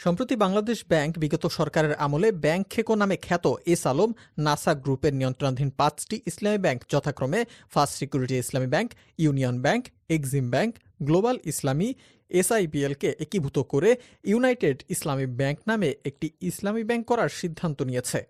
সম্প্রতি বাংলাদেশ ব্যাংক বিগত সরকারের আমলে ব্যাংক খেকো নামে খ্যাত এস আলম নাসা গ্রুপের নিয়ন্ত্রণাধীন পাঁচটি ইসলামী ব্যাংক যথাক্রমে first security Islami bank, union bank, exim bank, global Islami, এসআইবিএলকে একীভূত করে ইউনাইটেড ইসলামী ব্যাংক নামে একটি ইসলামী ব্যাংক করার সিদ্ধান্ত নিয়েছে।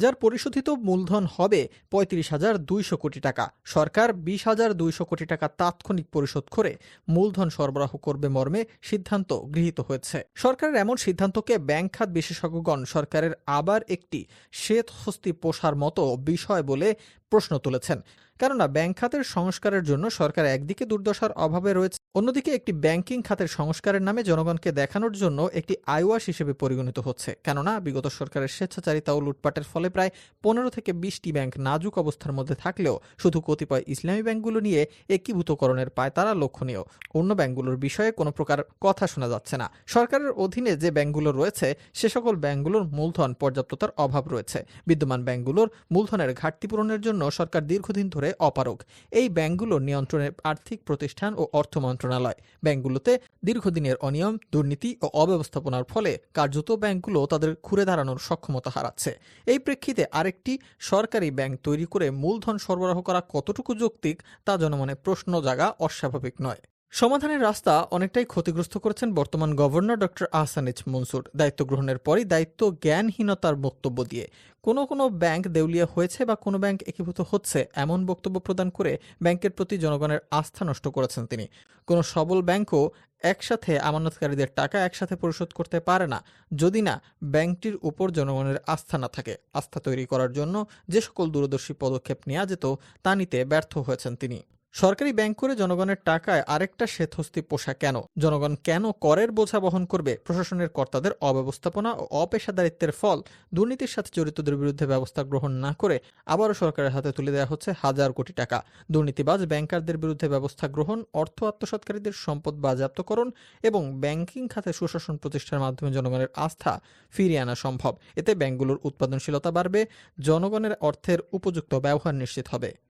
যার পরিশোধিত মূলধন হবে পঁয়ত্রিশ হাজার দুইশো কোটি টাকা। সরকার বিশ হাজার দুইশো কোটি টাকা তাৎক্ষণিক পরিশোধ করে মূলধন সরবরাহ করবে মর্মে সিদ্ধান্ত গৃহীত হয়েছে। সরকারের এমন সিদ্ধান্তকে ব্যাংক খাত বিশেষজ্ঞগণ সরকারের আবার একটি শ্বেত হস্তি পোষার মতো বিষয় বলে প্রশ্ন তুলেছেন। কেননা, ব্যাংক খাতের সংস্কারের জন্য সরকার একদিকে দুর্দশার অভাবে রয়েছে, অন্যদিকে একটি ব্যাংকিং খাতের সংস্কারের নামে জনগণকে দেখানোর জন্য একটি আইওয়াস হিসেবে পরিগণিত হচ্ছে। কেননা, বিগত সরকারের স্বেচ্ছাচারিতা ও লুটপাটের ফলে প্রায় পনেরো থেকে বিশটি ব্যাংক নাজুক অবস্থার মধ্যে থাকলেও শুধু কতিপয় ইসলামী ব্যাংকগুলো নিয়ে একীভূতকরণের পায় তারা লক্ষণীয়। অন্য ব্যাংকগুলোর বিষয়ে কোনো প্রকার কথা শোনা যাচ্ছে না। সরকারের অধীনে যে ব্যাংকগুলো রয়েছে, সে সকল ব্যাংকগুলোর মূলধন পর্যাপ্ততার অভাব রয়েছে। বিদ্যমান ব্যাংকগুলোর মূলধনের ঘাটতি পূরণের জন্য সরকার দীর্ঘদিন ধরে অপারক এই ব্যাংকগুলো নিয়ন্ত্রণের আর্থিক প্রতিষ্ঠান ও অর্থ মন্ত্রণালয়। ব্যাংকগুলোতে দীর্ঘদিনের অনিয়ম, দুর্নীতি ও অব্যবস্থাপনার ফলে কার্যত ব্যাংকগুলো তাদের ঘুরে দাঁড়ানোর সক্ষমতা হারাচ্ছে। এই প্রেক্ষিতে আরেকটি সরকারি ব্যাংক তৈরি করে মূলধন সরবরাহ করা কতটুকু যৌক্তিক তা জনমনে প্রশ্ন জাগা অস্বাভাবিক নয়। সমাধানের রাস্তা অনেকটাই ক্ষতিগ্রস্ত করেছেন বর্তমান গভর্নর ডক্টর আহসানিজ মনসুর। দায়িত্ব গ্রহণের পরই দায়িত্ব জ্ঞানহীনতার বক্তব্য দিয়ে। কোনো কোনো ব্যাংক দেউলিয়া হয়েছে বা কোনো ব্যাংক একীভূত হচ্ছে এমন বক্তব্য প্রদান করে ব্যাংকের প্রতি জনগণের আস্থা নষ্ট করেছেন তিনি। কোনো সবল ব্যাংকও একসাথে আমানতকারীদের টাকা একসাথে পরিশোধ করতে পারে না, যদি না ব্যাংকটির উপর জনগণের আস্থা না থাকে। আস্থা তৈরি করার জন্য যে সকল দূরদর্শী পদক্ষেপ নেওয়া যেত, তা নিতে ব্যর্থ হয়েছেন তিনি। সরকারি ব্যাংক করে জনগণের টাকায় আরেকটা শ্বেতহস্তি পোষা কেন? জনগণ কেন করের বোঝা বহন করবে? প্রশাসনের কর্তাদের অব্যবস্থাপনা ও অপেশাদারিত্বের ফল দুর্নীতির সাথে জড়িতদের বিরুদ্ধে ব্যবস্থা গ্রহণ না করে আবারও সরকারের হাতে তুলে দেওয়া হচ্ছে হাজার কোটি টাকা। দুর্নীতিবাজ ব্যাংকারদের বিরুদ্ধে ব্যবস্থা গ্রহণ, অর্থ আত্মসৎকারীদের সম্পদ বাজেয়াপ্তকরণ এবং ব্যাংকিং খাতে সুশাসন প্রতিষ্ঠার মাধ্যমে জনগণের আস্থা ফিরিয়ে আনা সম্ভব। এতে ব্যাংকগুলোর উৎপাদনশীলতা বাড়বে, জনগণের অর্থের উপযুক্ত ব্যবহার নিশ্চিত হবে।